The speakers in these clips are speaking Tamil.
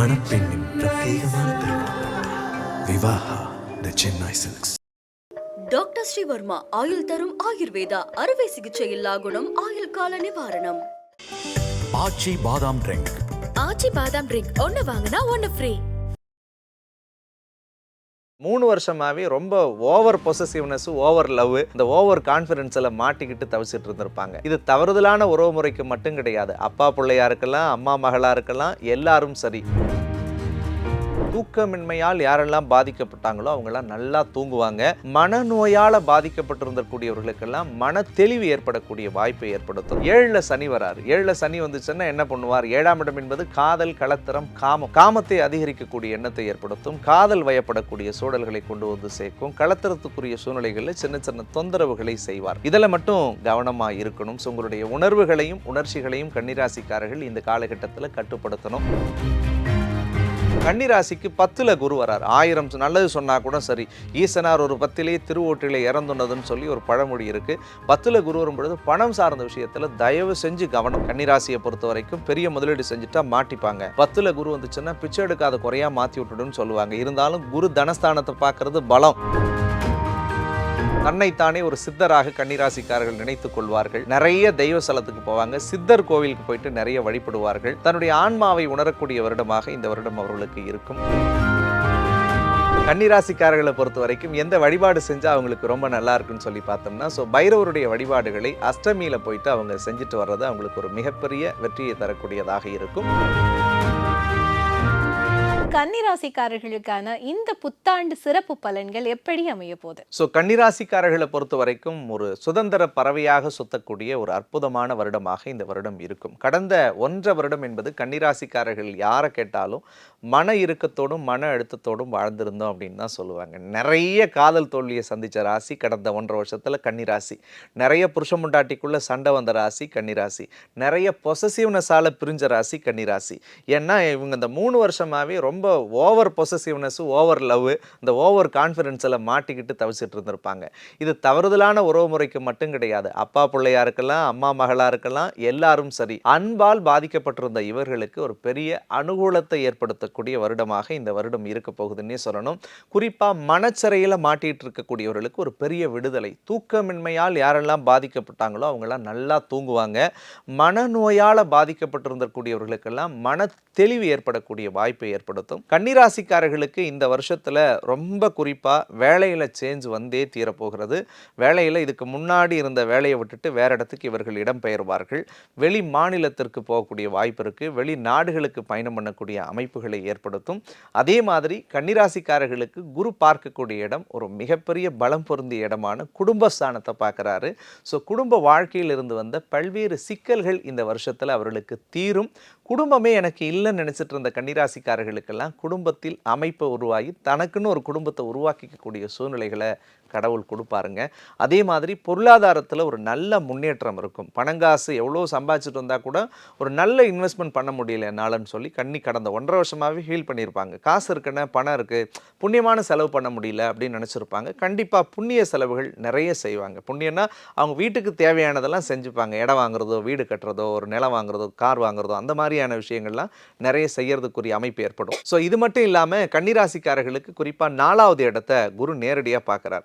மணப்பெண்ணின் பிரத்யேகமான திருமணம். Vivaha the Chennai silks doctor Srivarma ஆயுள் தரும் ஆயுர்வேதா அறுவை சிகிச்சை இல்லா குணம் ஆயுள் கால நிவாரணம். ஆச்சி பாதாம் ட்ரிங்க். ஆச்சி பாதாம் ட்ரிங்க் ஒன்னு வாங்கினா ஒன்னு ஃப்ரீ. மூணு வருஷமாவே ரொம்ப ஓவர் பொசசிவ்னஸ் ஓவர் லவ் இந்த ஓவர் கான்ஃபிடென்ஸில் மாட்டிக்கிட்டு தவிச்சிட்டு இருந்திருப்பாங்க. இது தவறுதலான உறவு முறைக்கு மட்டும் கிடையாது. அப்பா பிள்ளையா இருக்கலாம் அம்மா மகளாக இருக்கலாம் எல்லாரும் சரி. தூக்கமின்மையால் யாரெல்லாம் பாதிக்கப்பட்டாங்களோ அவங்கெல்லாம் நல்லா தூங்குவாங்க. மனநோயால் பாதிக்கப்பட்டிருந்தக்கூடியவர்களுக்கெல்லாம் மன தெளிவு ஏற்படக்கூடிய வாய்ப்பை ஏற்படுத்தும். ஏழில் சனி வராரு. ஏழில் சனி வந்துச்சுன்னா என்ன பண்ணுவார்? ஏழாம் இடம் என்பது காதல் கலத்தரம் காமம். காமத்தை அதிகரிக்கக்கூடிய எண்ணத்தை ஏற்படுத்தும். காதல் வயப்படக்கூடிய சூழல்களை கொண்டு வந்து சேர்க்கும். கலத்தரத்துக்குரிய சூழ்நிலைகளில் சின்ன சின்ன தொந்தரவுகளை செய்வார். இதில் மட்டும் கவனமாக இருக்கணும். ஸோ உங்களுடைய உணர்வுகளையும் உணர்ச்சிகளையும் கன்னிராசிக்காரர்கள் இந்த காலகட்டத்தில் கட்டுப்படுத்தணும். கன்னிராசிக்கு பத்தில் குரு வரார். ஆயிரம் நல்லது சொன்னால் கூட சரி. ஈசனார் ஒரு பத்திலே திருவோட்டிலே இறந்துனதுன்னு சொல்லி ஒரு பழமொழி இருக்குது பத்தில் குரு வரும்பொழுது பணம் சார்ந்த விஷயத்தில் தயவு செஞ்சு கவனம். கன்னிராசியை பொறுத்த வரைக்கும் பெரிய முதலீடு செஞ்சுட்டா மாட்டிப்பாங்க. பத்தில் குரு வந்துச்சுன்னா பிச்சை எடுக்காத குறையா மாற்றி விட்டுடுன்னு சொல்லுவாங்க. இருந்தாலும் குரு தனஸ்தானத்தை பார்க்கறது பலம். தன்னைத்தானே ஒரு சித்தராக கன்னிராசிக்காரர்கள் நினைத்துக் கொள்வார்கள். நிறைய தெய்வ ஸ்தலத்துக்கு போவாங்க. சித்தர் கோவிலுக்கு போயிட்டு நிறைய வழிபடுவார்கள். தன்னுடைய ஆன்மாவை உணரக்கூடிய வருடமாக இந்த வருடம் அவர்களுக்கு இருக்கும். கன்னிராசிக்காரர்களை பொறுத்த வரைக்கும் எந்த வழிபாடு செஞ்சால் அவங்களுக்கு ரொம்ப நல்லா இருக்குன்னு சொல்லி பார்த்தோம்னா ஸோ பைரவருடைய வழிபாடுகளை அஷ்டமியில் போயிட்டு அவங்க செஞ்சுட்டு வர்றது அவங்களுக்கு ஒரு மிகப்பெரிய வெற்றியை தரக்கூடியதாக இருக்கும். கன்னிராசிக்காரர்களுக்கான இந்த புத்தாண்டு சிறப்பு பலன்கள் எப்படி அமைய போகுது? ஸோ கன்னிராசிக்காரர்களை பொறுத்த வரைக்கும் ஒரு சுதந்திர பறவையாக சுத்தக்கூடிய ஒரு அற்புதமான வருடமாக இந்த வருடம் இருக்கும். கடந்த ஒன்றரை வருடம் என்பது கன்னிராசிக்காரர்கள் யாரை கேட்டாலும் மன இறுக்கத்தோடும் மன அழுத்தத்தோடும் வாழ்ந்திருந்தோம் அப்படின்னு தான் சொல்லுவாங்க. நிறைய காதல் தோல்வியை சந்தித்த ராசி கடந்த ஒன்றரை வருஷத்தில் கன்னிராசி. நிறைய புருஷ முண்டாட்டிக்குள்ளே சண்டை வந்த ராசி கன்னிராசி. நிறைய பொசசிவ்னஸால் பிரிஞ்ச ராசி கன்னிராசி. ஏன்னா இவங்க இந்த மூணு வருஷமாகவே ரொம்ப ரொம்ப ஓவர் பொசசிவ்னஸ்ஸு ஓவர் லவ் இந்த ஓவர் கான்ஃபிடென்ஸில் மாட்டிக்கிட்டு தவிச்சிட்டு இருந்திருப்பாங்க. இது தவறுதலான உறவு முறைக்கு மட்டும் கிடையாது. அப்பா பிள்ளையா இருக்கலாம் அம்மா மகளாக இருக்கலாம் எல்லாரும் சரி. அன்பால் பாதிக்கப்பட்டிருந்த இவர்களுக்கு ஒரு பெரிய அனுகூலத்தை ஏற்படுத்தக்கூடிய வருடமாக இந்த வருடம் இருக்க போகுதுன்னே சொல்லணும். குறிப்பாக மனச்சிறையில் மாட்டிகிட்டு இருக்கக்கூடியவர்களுக்கு ஒரு பெரிய விடுதலை. தூக்கமின்மையால் யாரெல்லாம் பாதிக்கப்பட்டாங்களோ அவங்களாம் நல்லா தூங்குவாங்க. மனநோயால் பாதிக்கப்பட்டிருந்தக்கூடியவர்களுக்கெல்லாம் மன தெளிவு ஏற்படக்கூடிய வாய்ப்பை ஏற்படுத்தும். கன்னிராசிக்காரர்களுக்கு இந்த வருஷத்தில் ரொம்ப குறிப்பாக வேலையில் சேஞ்ச் வந்தே தீரப்போகிறது. வேலையில் இதுக்கு முன்னாடி இருந்த வேலையை விட்டுட்டு வேற இடத்துக்கு இவர்கள் இடம்பெயர்வார்கள். வெளி மாநிலத்திற்கு போகக்கூடிய வாய்ப்பு இருக்குது வெளி நாடுகளுக்கு பயணம் பண்ணக்கூடிய அமைப்புகளை ஏற்படுத்தும். அதே மாதிரி கன்னிராசிக்காரர்களுக்கு குரு பார்க்கக்கூடிய இடம் ஒரு மிகப்பெரிய பலம் பொருந்திய இடமான குடும்பஸ்தானத்தை பார்க்குறாரு. ஸோ குடும்ப வாழ்க்கையிலிருந்து வந்த பல்வேறு சிக்கல்கள் இந்த வருஷத்தில் அவர்களுக்கு தீரும். குடும்பமே எனக்கு இல்லைன்னு நினச்சிட்டு இருந்த கன்னிராசிக்காரர்களுக்கெல்லாம் குடும்பத்தில் அமைப்பை உருவாகி தனக்குன்னு ஒரு குடும்பத்தை உருவாக்கிக்கக்கூடிய சூழ்நிலைகளை கடவுள் கொடுப்பாருங்க. அதே மாதிரி பொருளாதாரத்தில் ஒரு நல்ல முன்னேற்றம் இருக்கும். பணங்காசு எவ்வளோ சம்பாதிச்சிட்டு வந்தால் கூட ஒரு நல்ல இன்வெஸ்ட்மெண்ட் பண்ண முடியல என்னாலன்னு சொல்லி கண்ணி கடந்த ஒன்றரை வருஷமாகவே ஃபீல் பண்ணியிருப்பாங்க காசு இருக்குன்னு பணம் இருக்குது புண்ணியமான செலவு பண்ண முடியல அப்படின்னு நினச்சிருப்பாங்க. கண்டிப்பாக புண்ணிய செலவுகள் நிறைய செய்வாங்க. புண்ணியம்னா அவங்க வீட்டுக்கு தேவையானதெல்லாம் செஞ்சுப்பாங்க. இடம் வாங்குறதோ வீடு கட்டுறதோ ஒரு நிலம் வாங்குறதோ கார் வாங்குறதோ அந்த மாதிரியான விஷயங்கள்லாம் நிறைய செய்யறதுக்குரிய அமைப்பு ஏற்படும். ஸோ இது மட்டும் இல்லாமல் கன்னிராசிக்காரர்களுக்கு குறிப்பாக நாலாவது இடத்த குரு நேரடியாக பார்க்குறார்.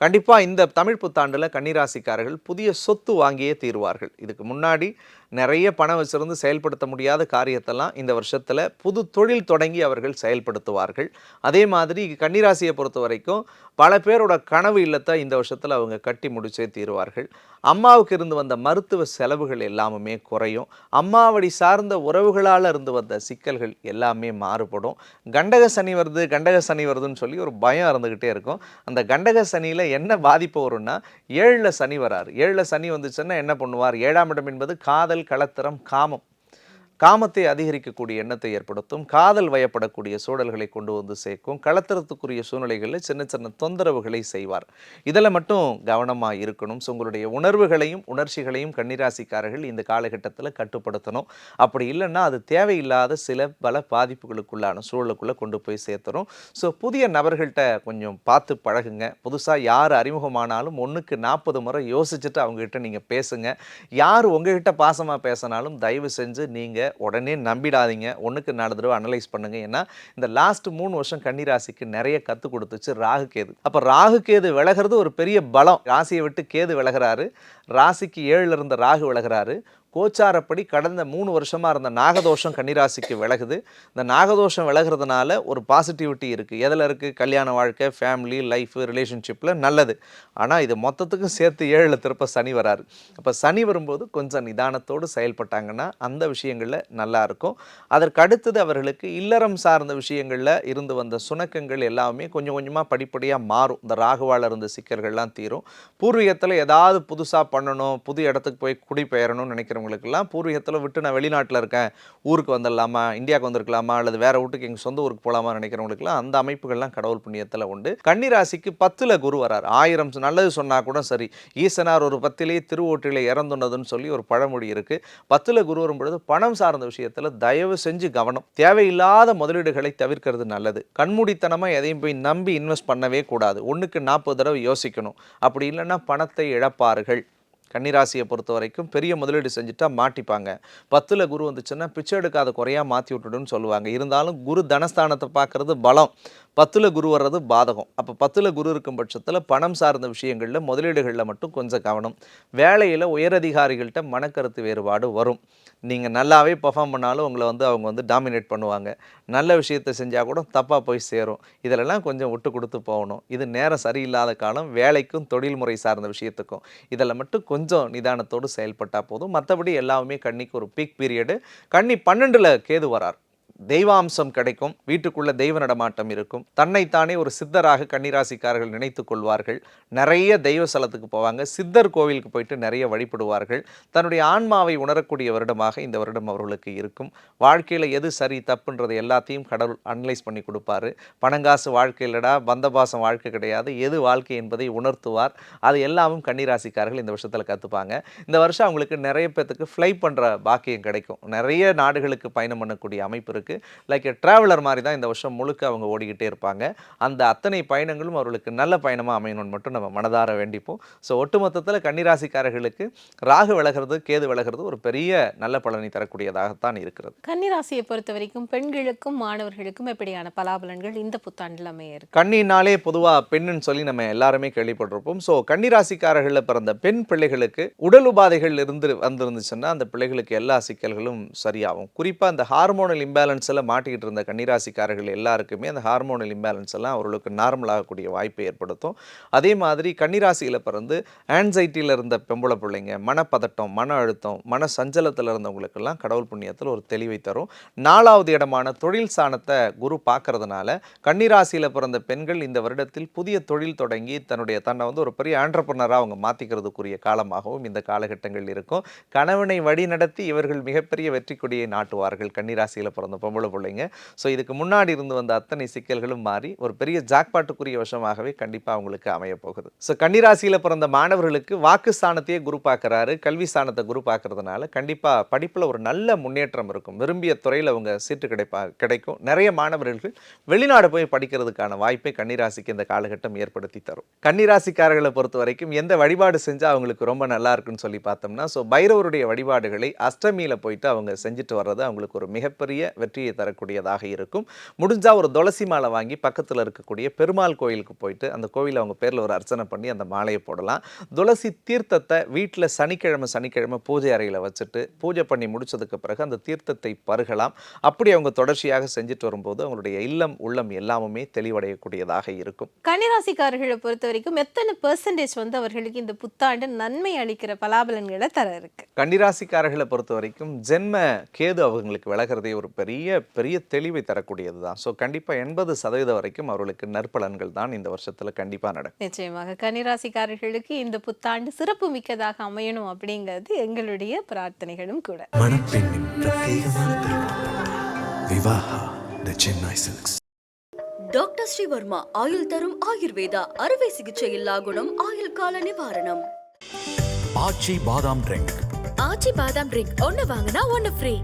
கண்டிப்பாக இந்த தமிழ் புத்தாண்டில் கன்னிராசிக்காரர்கள் புதிய சொத்து வாங்கியே தீருவார்கள். இதுக்கு முன்னாடி நிறைய பணம் வச்சிருந்து செயல்படுத்த முடியாத காரியத்தெல்லாம் இந்த வருஷத்தில் புது தொழில் தொடங்கி அவர்கள் செயல்படுத்துவார்கள். அதே மாதிரி கன்னிராசியை பொறுத்த வரைக்கும் பல பேரோட கனவு இல்லத்தை இந்த வருஷத்தில் அவங்க கட்டி முடிச்சே தீருவார்கள். அம்மாவுக்கு இருந்து வந்த மருத்துவ செலவுகள் எல்லாமே குறையும். அம்மாவடி சார்ந்த உறவுகளால் இருந்து வந்த சிக்கல்கள் எல்லாமே மாறுபடும். கண்டக சனி வருது கண்டக சனி வருதுன்னு சொல்லி ஒரு பயம் இருந்துக்கிட்டே இருக்கும். அந்த கண்டக சனியில் என்ன பாதிப்பு வரும்னா ஏழில் சனி வராரு. ஏழில் சனி வந்துச்சுன்னா என்ன பண்ணுவார்? ஏழாம் இடம் என்பது காதல் கலத்திரம் காமம். காமத்தை அதிகரிக்கக்கூடிய எண்ணத்தை ஏற்படுத்தும் காதல் வயப்படக்கூடிய சூழல்களை கொண்டு வந்து சேர்க்கும் கலத்திரத்துக்குரிய சூழ்நிலைகளில் சின்ன சின்ன தொந்தரவுகளை செய்வார். இதில் மட்டும் கவனமாக இருக்கணும். ஸோ உங்களுடைய உணர்வுகளையும் உணர்ச்சிகளையும் கன்னிராசிக்காரர்கள் இந்த காலகட்டத்தில் கட்டுப்படுத்தணும். அப்படி இல்லைன்னா அது தேவையில்லாத சில பல பாதிப்புகளுக்குள்ளான சூழலுக்குள்ளே கொண்டு போய் சேர்த்துரும். ஸோ புதிய நபர்கள்ட்ட கொஞ்சம் பார்த்து பழகுங்க. புதுசாக யார் அறிமுகமானாலும் ஒன்றுக்கு நாற்பது முறை யோசிச்சுட்டு அவங்ககிட்ட நீங்கள் பேசுங்க. யார் உங்ககிட்ட பாசமாக பேசினாலும் தயவு செஞ்சு நீங்கள் உடனே நம்பிடாதீங்க. ஒன்றுக்கு நாலு தடவை அனலைஸ் பண்ணுங்க. ஏன்னா இந்த லாஸ்ட் மூணு வருஷம் கன்னிராசிக்கு நிறைய கற்றுக் கொடுத்துச்சு ராகு கேது. அப்போ ராகு கேது விலகிறது ஒரு பெரிய பலம். ராசியை விட்டு கேது விலகிறாரு. ராசிக்கு ஏழுல இருந்த ராகு விலகிறாரு. கோச்சாரப்படி கடந்த மூணு வருஷமாக இருந்த நாகதோஷம் கன்னிராசிக்கு விலகுது. இந்த நாகதோஷம் விலகிறதுனால ஒரு பாசிட்டிவிட்டி இருக்குது எதில் இருக்குது கல்யாண வாழ்க்கை ஃபேமிலி லைஃப் ரிலேஷன்ஷிப்பில் நல்லது. ஆனால் இது மொத்தத்துக்கும் சேர்த்து ஏழில் திருப்ப சனி வராரு. அப்போ சனி வரும்போது கொஞ்சம் நிதானத்தோடு செயல்பட்டாங்கன்னா அந்த விஷயங்களில் நல்லாயிருக்கும் அதற்கு அடுத்தது அவர்களுக்கு இல்லறம் சார்ந்த விஷயங்களில் இருந்து வந்த சுணக்கங்கள் எல்லாமே கொஞ்சம் கொஞ்சமாக படிப்படியாக மாறும். இந்த ராகுவால் இருந்த சிக்கல்கள்லாம் தீரும். பூர்வீகத்தில் ஏதாவது புதுசாக பண்ணணும் புது இடத்துக்கு போய் குடிபெயரணும்னு இருக்கிறவங்களுக்கெல்லாம் பூர்வீகத்தில் விட்டு நான் வெளிநாட்டில் இருக்கேன். ஊருக்கு வந்துடலாமா? இந்தியாவுக்கு வந்திருக்கலாமா? அல்லது வேற வீட்டுக்கு எங்கள் சொந்த ஊருக்கு போகலாமா நினைக்கிறவங்களுக்குலாம் அந்த அமைப்புகள்லாம் கடவுள் புண்ணியத்தில் உண்டு. கன்னிராசிக்கு பத்தில் குரு வரார். ஆயிரம் நல்லது சொன்னால் கூட சரி. ஈசனார் ஒரு பத்திலே திருவோட்டிலே இறந்துனதுன்னு சொல்லி ஒரு பழமொழி இருக்குது பத்தில் குரு வரும்பொழுது பணம் சார்ந்த விஷயத்தில் தயவு செஞ்சு கவனம். தேவையில்லாத முதலீடுகளை தவிர்க்கிறது நல்லது. கண்மூடித்தனமாக எதையும் போய் நம்பி இன்வெஸ்ட் பண்ணவே கூடாது. ஒன்றுக்கு நாற்பது தடவை யோசிக்கணும். அப்படி இல்லைன்னா பணத்தை இழப்பார்கள். கன்னிராசியை பொறுத்த வரைக்கும் பெரிய முதலீடு செஞ்சுட்டா மாட்டிப்பாங்க. பத்தில் குரு வந்துச்சுன்னா பிச்சை எடுக்காத குறையாக மாற்றி விட்டுடுன்னு சொல்லுவாங்க. இருந்தாலும் குரு தனஸ்தானத்தை பார்க்குறது பலம். பத்தில் குரு வர்றது பாதகம். அப்போ பத்தில் குரு இருக்கும் பட்சத்தில் பணம் சார்ந்த விஷயங்களில் முதலீடுகளில் மட்டும் கொஞ்சம் கவனம். வேலையில் உயரதிகாரிகள்கிட்ட மனக்கருத்து வேறுபாடு வரும். நீங்கள் நல்லாவே பெர்ஃபார்ம் பண்ணாலும் உங்களை வந்து அவங்க வந்து டாமினேட் பண்ணுவாங்க. நல்ல விஷயத்தை செஞ்சால் கூட தப்பாக போய் சேரும். இதிலெல்லாம் கொஞ்சம் விட்டு கொடுத்து போகணும். இது நேரம் சரியில்லாத காலம் வேலைக்கும் தொழில்முறை சார்ந்த விஷயத்துக்கும். இதில் மட்டும் கொஞ்சம் நிதானத்தோடு செயல்பட்டால் போதும். மற்றபடி எல்லாமே கன்னிக்கு ஒரு பீக் பீரியடு கன்னி பன்னெண்டில் கேது வரார். தெய்வாம்சம் கிடைக்கும் வீட்டுக்குள்ள தெய்வ நடமாட்டம் இருக்கும். தன்னைத்தானே ஒரு சித்தராக கன்னிராசிக்காரர்கள் நினைத்து கொள்வார்கள். நிறைய தெய்வ ஸ்தலத்துக்கு போவாங்க. சித்தர் கோவிலுக்கு போயிட்டு நிறைய வழிபடுவார்கள். தன்னுடைய ஆன்மாவை உணரக்கூடிய வருடமாக இந்த வருடம் அவர்களுக்கு இருக்கும். வாழ்க்கையில் எது சரி தப்புன்றது எல்லாத்தையும் கடவுள் அனலைஸ் பண்ணி கொடுப்பாரு. பணங்காசு வாழ்க்கையிலடா பந்தபாசம் வாழ்க்கை கிடையாது. எது வாழ்க்கை என்பதை உணர்த்துவார். அது எல்லாமும் கன்னிராசிக்காரர்கள் இந்த வருஷத்தில் கற்றுப்பாங்க இந்த வருஷம் அவங்களுக்கு நிறைய பேர்த்துக்கு ஃப்ளை பண்ணுற பாக்கியம் கிடைக்கும். நிறைய நாடுகளுக்கு பயணம் பண்ணக்கூடிய அமைப்பு இருக்குது லைக் ட்ராவலர் மாதிரி தான் இந்த வருஷம் முழுக்க அவங்க ஓடிக்கிட்டே இருப்பாங்க. அந்த அத்தனை பயணங்களும் அவர்களுக்கு நல்ல பயணமாக அமையணும்னு மட்டும் நம்ம மனதார வேண்டிப்போம். ஸோ ஒட்டுமொத்தத்தில் கன்னிராசிக்காரர்களுக்கு ராகு விலகிறது கேது விலகிறது ஒரு பெரிய நல்ல பலனை தரக்கூடியதாகத்தான் இருக்கிறது. கன்னிராசியை பொறுத்த வரைக்கும் பெண்களுக்கும் மாணவர்களுக்கும் எப்படியான பலாபலன்கள் இந்த புத்தாண்டில் அமைய இருக்கு? கன்னினாலே பொதுவாக பெண்ணுன்னு சொல்லி நம்ம எல்லாருமே கேள்விப்பட்டிருப்போம். ஸோ கன்னிராசிக்காரர்களில் பிறந்த பெண் பிள்ளைகளுக்கு உடல் உபாதைகள் இருந்து வந்திருந்துச்சுன்னா அந்த பிள்ளைகளுக்கு எல்லா சிக்கல்களும் சரியாகும். குறிப்பாக அந்த ஹார்மோனல் இம்பேலன்ஸில் மாட்டிக்கிட்டு இருந்த கன்னிராசிக்காரர்கள் எல்லாருக்குமே அந்த ஹார்மோனல் இம்பேலன்ஸ் எல்லாம் அவர்களுக்கு நார்மல் ஆகக்கூடிய வாய்ப்பை ஏற்படுத்தும். அதே மாதிரி கன்னிராசியில் பிறந்து ஆன்சைட்டியில் இருந்த பெம்பளை பிள்ளைங்க மனப்பதட்டம் மன அழுத்தம் மன சஞ்சலத்தில் இருந்தவங்களுக்கெல்லாம் கடவுள் புண்ணியத்தில் ஒரு தெளிவை தரும். நாலாவது இடமான தொழில் சாணத்தை குரு பார்க்கறதுனால கன்னிராசியில் பிறந்த பெண்கள் இந்த வருடத்தில் புதிய தொழில் தொடங்கி தன்னுடைய தன்னை வந்து ஒரு பெரிய ஆண்டர்பனராக அவங்க மாற்றிக்கிறதுக்குரிய காலமாகவும் இந்த காலகட்டங்கள் இருக்கும். கணவனை வழி நடத்தி இவர்கள் மிகப்பெரிய வெற்றி கொடியை நாட்டுவார்கள் கன்னிராசியில் பிறந்த பொம்பளை பிள்ளைங்க. ஸோ இதுக்கு முன்னாடி இருந்து வந்த அத்தனை சிக்கல்களும் மாறி ஒரு பெரிய ஜாக்பாட்டுக்குரிய வருஷமாகவே கண்டிப்பாக அவங்களுக்கு அமைய போகுது. ஸோ கன்னிராசியில் பிறந்த மாணவர்களுக்கு வாக்கு ஸ்தானத்தையே குரு பார்க்குறாரு கல்வி ஸ்தானத்தை குரு பார்க்கறதுனால கண்டிப்பாக படிப்பில் ஒரு நல்ல முன்னேற்றம் இருக்கும். விரும்பிய துறையில் அவங்க சீட்டு கிடைப்பா கிடைக்கும். நிறைய மாணவர்கள் வெளிநாடு போய் படிக்கிறதுக்கான வாய்ப்பை கன்னிராசிக்கு இந்த காலகட்டம் ஏற்படுத்தி தரும். கன்னிராசிக்காரர்களை பொறுத்த வரைக்கும் எந்த வழிபாடு செஞ்சால் அவங்களுக்கு ரொம்ப நல்லா இருக்குன்னு சொல்லி பார்த்தோம்னா ஸோ பைரவருடைய வழிபாடுகளை அஷ்டமியில் போயிட்டு அவங்க செஞ்சுட்டு வர்றது அவங்களுக்கு ஒரு மிகப்பெரிய வெற்றி வெற்றியை தரக்கூடியதாக இருக்கும். முடிஞ்சால் ஒரு துளசி மாலை வாங்கி பக்கத்தில் இருக்கக்கூடிய பெருமாள் கோயிலுக்கு போயிட்டு அந்த கோவிலை அவங்க பேரில் ஒரு அர்ச்சனை பண்ணி அந்த மாலையை போடலாம். துளசி தீர்த்தத்தை வீட்டில் சனிக்கிழமை சனிக்கிழமை பூஜை அறையில் வச்சுட்டு பூஜை பண்ணி முடிச்சதுக்கு பிறகு அந்த தீர்த்தத்தை பருகலாம். அப்படி அவங்க தொடர்ச்சியாக செஞ்சுட்டு வரும்போது அவங்களுடைய இல்லம் உள்ளம் எல்லாமுமே தெளிவடையக்கூடியதாக இருக்கும். கன்னிராசிக்காரர்களை பொறுத்த வரைக்கும் எத்தனை பெர்சன்டேஜ் வந்து அவர்களுக்கு இந்த புத்தாண்டு நன்மை அளிக்கிற பலாபலன்களை தர இருக்கு? கன்னிராசிக்காரர்களை பொறுத்த வரைக்கும் ஜென்ம கேது அவங்களுக்கு விலகிறதே ஒரு பெரிய பெரிய தெளிவை தரக்கூடியது தான் ஸோ கண்டிப்பாக எண்பது சதவீதம் வரைக்கும் அவர்களுக்கு நற்பலன்கள் தான் இந்த வருஷத்தில் கண்டிப்பாக நடக்கும். நிச்சயமாக. கன்னிராசிக்காரர்களுக்கு இந்த புத்தாண்டு சிறப்பு மிக்கதாக அமையணும் அப்படிங்கிறது எங்களுடைய பிரார்த்தனைகளும் கூட. Vivaha the Chennai silks. Doctor Srivarma ஆயுள் தரும் ஆயுர்வேதா அறுவை சிகிச்சை இல்லா குணம் ஆயுள் கால நிவாரணம். ஆச்சி பாதாம் ட்ரிங்க். ஆச்சி பாதாம் ட்ரிங்க் ஒன்னு வாங்கினா ஒன்னு ஃப்ரீ.